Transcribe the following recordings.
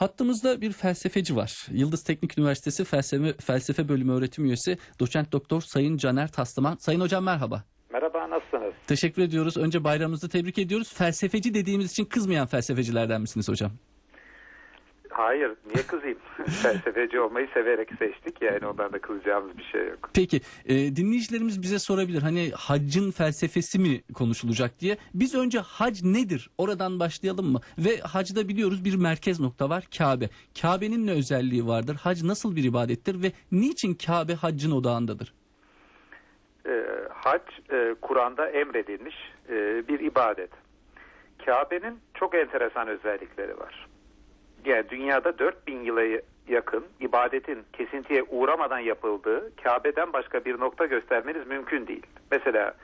Hattımızda bir felsefeci var. Yıldız Teknik Üniversitesi Felsefe, Felsefe Bölümü öğretim üyesi doçent doktor Sayın Caner Taslaman. Sayın hocam merhaba. Merhaba, nasılsınız? Teşekkür ediyoruz. Önce bayramınızı tebrik ediyoruz. Felsefeci dediğimiz için kızmayan felsefecilerden misiniz hocam? Hayır, niye kızayım? Felsefeci olmayı severek seçtik yani ondan da kızacağımız bir şey yok. Peki e, dinleyicilerimiz bize sorabilir hani haccın felsefesi mi konuşulacak diye. Biz önce hac nedir oradan başlayalım mı? Ve hacda biliyoruz bir merkez nokta var Kabe. Kabe'nin ne özelliği vardır? Hac nasıl bir ibadettir ve niçin Kabe haccın odağındadır? Ee, hac, e, Kur'an'da emredilmiş e, bir ibadet. Kabe'nin çok enteresan özellikleri var. Yani dünyada 4000 yıla yakın ibadetin kesintiye uğramadan yapıldığı Kabe'den başka bir nokta göstermeniz mümkün değil. Mesela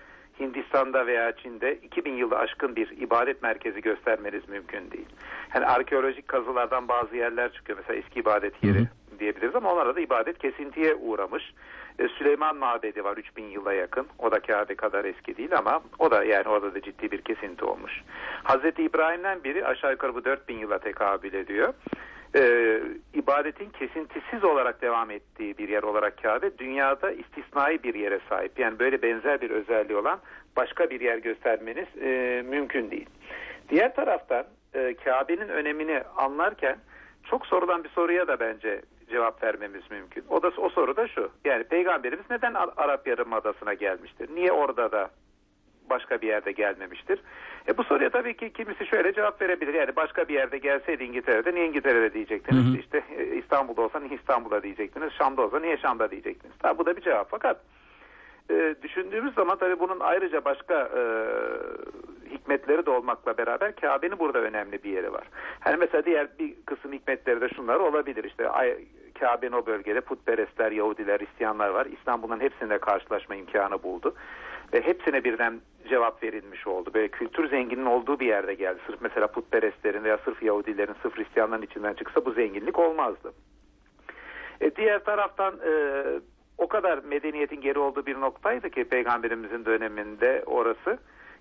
Hindistan'da veya Çin'de 2000 yılı aşkın bir ibadet merkezi göstermeniz mümkün değil. Yani arkeolojik kazılardan bazı yerler çıkıyor. Mesela eski ibadet yeri Hı hı. diyebiliriz ama onlarda da ibadet kesintiye uğramış. E, Süleyman Mabedi var 3000 yıla yakın. O da Kabe kadar eski değil ama o da yani orada da ciddi bir kesinti olmuş. Hazreti İbrahim'den biri aşağı yukarı bu 4000 yıla tekabül ediyor. E, ibadetin kesintisiz olarak devam ettiği bir yer olarak Kabe dünyada istisnai bir yere sahip. Yani böyle benzer bir özelliği olan başka bir yer göstermeniz e, mümkün değil. Diğer taraftan e, Kabe'nin önemini anlarken çok sorulan bir soruya da bence cevap vermemiz mümkün. O da o soru da şu. Yani peygamberimiz neden Ar- Arap Yarımadası'na gelmiştir? Niye orada da başka bir yerde gelmemiştir? E bu soruya tabii ki kimisi şöyle cevap verebilir. Yani başka bir yerde gelseydi İngiltere'de niye İngiltere'de diyecektiniz? Hı hı. İşte e, İstanbul'da olsa niye İstanbul'da diyecektiniz? Şam'da olsa niye Şam'da diyecektiniz? Tabii bu da bir cevap. Fakat e, düşündüğümüz zaman tabii bunun ayrıca başka e, hikmetleri de olmakla beraber Kabe'nin burada önemli bir yeri var. Hani mesela diğer bir kısım hikmetleri de şunlar olabilir. İşte Kabe'nin o bölgede putperestler, Yahudiler, Hristiyanlar var. İstanbul'un hepsinde karşılaşma imkanı buldu. Ve hepsine birden cevap verilmiş oldu. Böyle kültür zenginliğinin olduğu bir yerde geldi. Sırf mesela putperestlerin veya sırf Yahudilerin, sırf Hristiyanların içinden çıksa bu zenginlik olmazdı. E, diğer taraftan e, o kadar medeniyetin geri olduğu bir noktaydı ki peygamberimizin döneminde orası.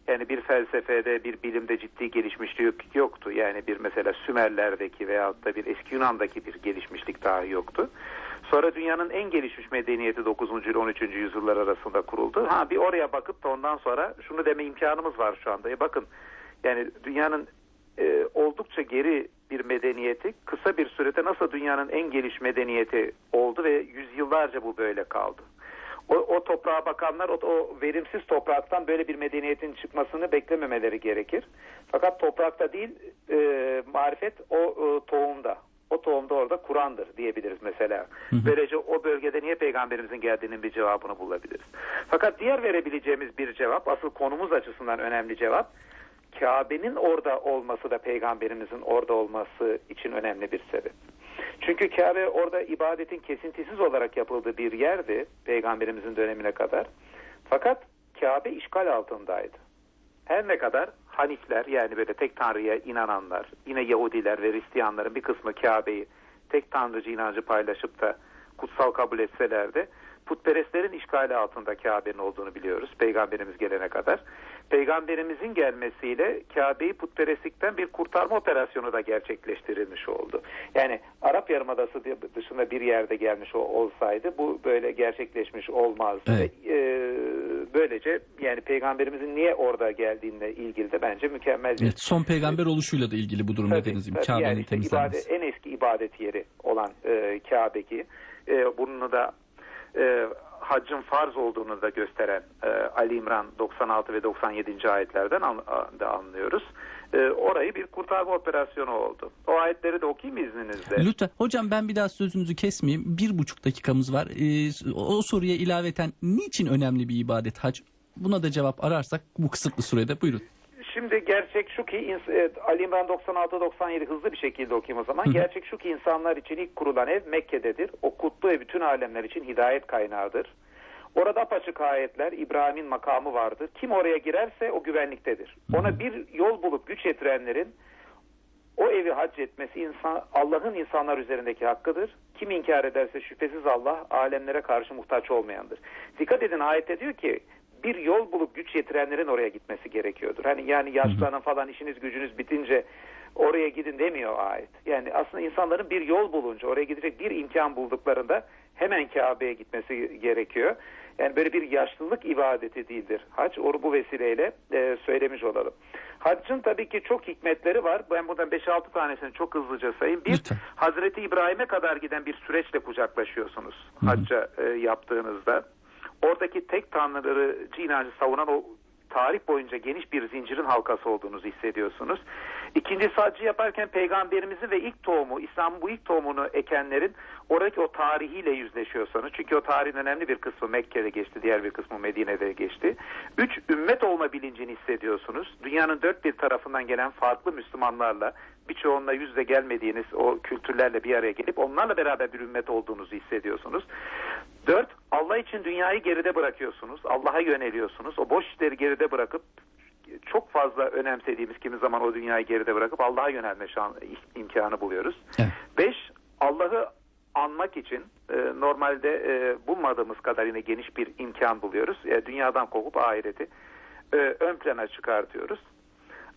Yani bir felsefede, bir bilimde ciddi gelişmişlik yoktu. Yani bir mesela Sümerlerdeki veyahut da bir eski Yunan'daki bir gelişmişlik dahi yoktu. Sonra dünyanın en gelişmiş medeniyeti 9. ile 13. yüzyıllar arasında kuruldu. Ha bir oraya bakıp da ondan sonra şunu deme imkanımız var şu anda. E bakın yani dünyanın e, oldukça geri bir medeniyeti kısa bir sürede nasıl dünyanın en geliş medeniyeti oldu ve yüzyıllarca bu böyle kaldı. O, o toprağa bakanlar o, o verimsiz topraktan böyle bir medeniyetin çıkmasını beklememeleri gerekir. Fakat toprakta değil e, marifet o e, tohumda. Orada Kur'an'dır diyebiliriz mesela. Hı hı. Böylece o bölgede niye peygamberimizin geldiğinin bir cevabını bulabiliriz. Fakat diğer verebileceğimiz bir cevap asıl konumuz açısından önemli cevap Kabe'nin orada olması da peygamberimizin orada olması için önemli bir sebep. Çünkü Kabe orada ibadetin kesintisiz olarak yapıldığı bir yerdi peygamberimizin dönemine kadar. Fakat Kabe işgal altındaydı. Her ne kadar Hanifler yani böyle tek tanrıya inananlar, yine Yahudiler ve Hristiyanların bir kısmı Kabe'yi tek tanrıcı inancı paylaşıp da kutsal kabul etseler de putperestlerin işgali altında Kabe'nin olduğunu biliyoruz peygamberimiz gelene kadar. Peygamberimizin gelmesiyle Kabe'yi putperestlikten bir kurtarma operasyonu da gerçekleştirilmiş oldu. Yani Arap Yarımadası dışında bir yerde gelmiş ol- olsaydı bu böyle gerçekleşmiş olmazdı. Evet. Ve, e, böylece yani peygamberimizin niye orada geldiğine ilgili de bence mükemmel bir Evet, son peygamber oluşuyla da ilgili bu durum Tabii, tabii. Kabe'nin yani işte temizlenmesi. ibadet, en eski ibadet yeri olan e, Kabe ki e, bunu da e, haccın farz olduğunu da gösteren e, Ali İmran 96 ve 97. ayetlerden an, da anlıyoruz. E, orayı bir kurtarma operasyonu oldu. O ayetleri de okuyayım izninizle. Lütfen hocam ben bir daha sözünüzü kesmeyeyim. Bir buçuk dakikamız var. Ee, o soruya ilaveten niçin önemli bir ibadet hac? Buna da cevap ararsak bu kısıtlı sürede buyurun. Şimdi gerçek şu ki ins- e, Ali İmran 96-97 hızlı bir şekilde okuyayım o zaman. Hı. Gerçek şu ki insanlar için ilk kurulan ev Mekke'dedir. O kutlu ve bütün alemler için hidayet kaynağıdır. Orada apaçık ayetler, İbrahim'in makamı vardır. Kim oraya girerse o güvenliktedir. Ona bir yol bulup güç yetirenlerin o evi hac etmesi insan Allah'ın insanlar üzerindeki hakkıdır. Kim inkar ederse şüphesiz Allah alemlere karşı muhtaç olmayandır. Dikkat edin ayette diyor ki bir yol bulup güç yetirenlerin oraya gitmesi gerekiyordur. Hani yani yaşlanan falan işiniz gücünüz bitince oraya gidin demiyor ayet. Yani aslında insanların bir yol bulunca, oraya gidecek bir imkan bulduklarında hemen Kabe'ye gitmesi gerekiyor. Yani böyle bir yaşlılık ibadeti değildir. Hac onu bu vesileyle e, söylemiş olalım. Haccın tabii ki çok hikmetleri var. Ben buradan 5-6 tanesini çok hızlıca sayayım. Bir, Lütfen. Hazreti İbrahim'e kadar giden bir süreçle kucaklaşıyorsunuz hacca e, yaptığınızda. Oradaki tek tanrıcı inancı savunan o tarih boyunca geniş bir zincirin halkası olduğunuzu hissediyorsunuz. İkinci hacı yaparken peygamberimizin ve ilk tohumu, İslam'ın bu ilk tohumunu ekenlerin oradaki o tarihiyle yüzleşiyorsanız, çünkü o tarihin önemli bir kısmı Mekke'de geçti, diğer bir kısmı Medine'de geçti. Üç, ümmet olma bilincini hissediyorsunuz. Dünyanın dört bir tarafından gelen farklı Müslümanlarla, birçoğunla yüzde gelmediğiniz o kültürlerle bir araya gelip onlarla beraber bir ümmet olduğunuzu hissediyorsunuz. Dört, Allah için dünyayı geride bırakıyorsunuz. Allah'a yöneliyorsunuz. O boş işleri geride bırakıp çok fazla önemsediğimiz kimi zaman o dünyayı geride bırakıp Allah'a yönelme şan, imkanı buluyoruz. Evet. Beş, Allah'ı anmak için e, normalde e, bulmadığımız kadar yine geniş bir imkan buluyoruz. E, dünyadan kopup ahireti e, ön plana çıkartıyoruz.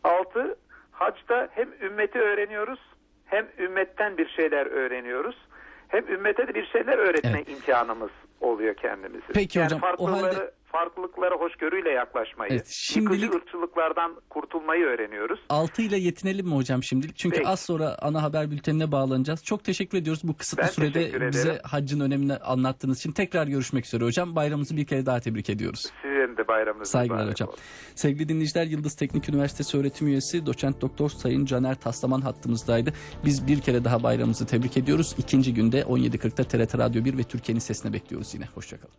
Altı, hacda hem ümmeti öğreniyoruz hem ümmetten bir şeyler öğreniyoruz. Hem ümmete de bir şeyler öğretme Evet. imkanımız oluyor kendimizi. Peki yani hocam, o farklılıkları, halde- farklılıklara hoşgörüyle yaklaşmayı, Evet, şimdilik- yıkıcı ırkçılıklardan kurtulmayı öğreniyoruz. 6 ile yetinelim mi hocam şimdi? Çünkü Peki. az sonra ana haber bültenine bağlanacağız. Çok teşekkür ediyoruz bu kısıtlı Ben sürede bize haccın önemini anlattığınız için. Tekrar görüşmek üzere hocam. Bayramınızı bir kere daha tebrik ediyoruz. Sizin de bayramınız Saygılar hocam. olsun. Sevgili dinleyiciler Yıldız Teknik Üniversitesi öğretim üyesi doçent doktor Sayın Caner Taslaman hattımızdaydı. Biz bir kere daha bayramımızı tebrik ediyoruz. İkinci günde 17.40'da TRT Radyo 1 ve Türkiye'nin sesine bekliyoruz yine. Hoşçakalın.